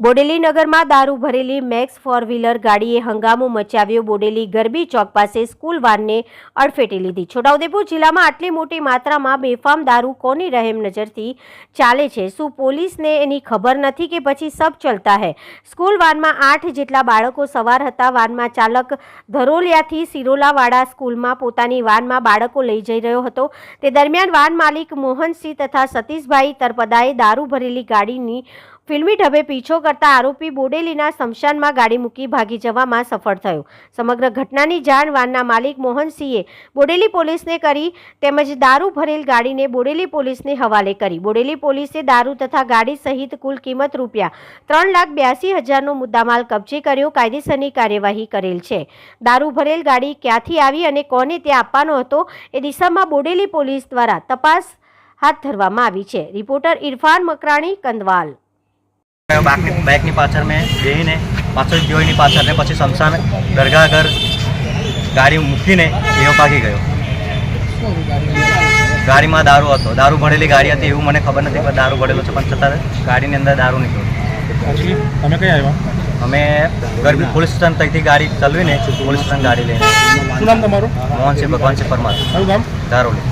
બોડેલી નગરમાં દારૂ ભરેલી મેક્સ ફોર વ્હીલર ગાડીએ હંગામો મચાવ્યો. બોડેલી ગરબી ચોક પાસે સ્કૂલ વાનને અડફેટે લીધી. છોટાઉદેપુર જિલ્લામાં આટલી મોટી માત્રામાં બેફામ દારૂ કોની રહેમ નજરથી ચાલે છે? શું પોલીસને એની ખબર નથી કે પછી સબ ચલતા હૈ? સ્કૂલ વાનમાં આઠ જેટલા બાળકો સવાર હતા. વાનમાં ચાલક ધરોલિયાથી સિરોલાવાડા સ્કૂલમાં પોતાની વાનમાં બાળકો લઈ જઈ રહ્યો હતો. તે દરમિયાન વાન માલિક મોહનસિંહ તથા સતીશભાઈ તરપદાએ દારૂ ભરેલી ગાડીની ફિલ્મી ઢબે પીછો કરતા આરોપી બોડેલીના સ્મશાનમાં ગાડી મૂકી ભાગી જવામાં સફળ થયો. સમગ્ર ઘટનાની જાણ વાનના માલિક મોહનસિંહે બોડેલી પોલીસને કરી તેમજ દારૂ ભરેલ ગાડીને બોડેલી પોલીસને હવાલે કરી. બોડેલી પોલીસે દારૂ તથા ગાડી સહિત કુલ કિંમત રૂપિયા ત્રણ લાખ બ્યાસી હજારનો મુદ્દામાલ કબજે કર્યો, કાયદેસરની કાર્યવાહી કરેલ છે. દારૂ ભરેલ ગાડી ક્યાંથી આવી અને કોને ત્યાં આપવાનો હતો એ દિશામાં બોડેલી પોલીસ દ્વારા તપાસ હાથ ધરવામાં આવી છે. રિપોર્ટર ઇરફાન મકરાણી, કંદવાલ. બાકની બાઇકની પાછળ મેં બેહીને પાછળ જોઈની પાછળ ને પછી શમશાન દરગાહ ઘર ગાડી મૂકીને એવો ભાગી ગયો. ગાડીમાં દારૂ હતો. દારૂ ભરેલી ગાડી હતી એવું મને ખબર નથી પણ દારૂ ભરેલો છે. પણ છતાં ગાડીની અંદર દારૂ નીકળ્યો. અમે કઈ આવ્યા? અમે ગરબી પોલીસ સ્ટેશન તઈથી ગાડી ચલાવીને પોલીસ સ્ટેશન ગાડી લઈને શું નામ તમારું? મોહનસિંહ ભગવાનસિંહ પરમાર. દારોલી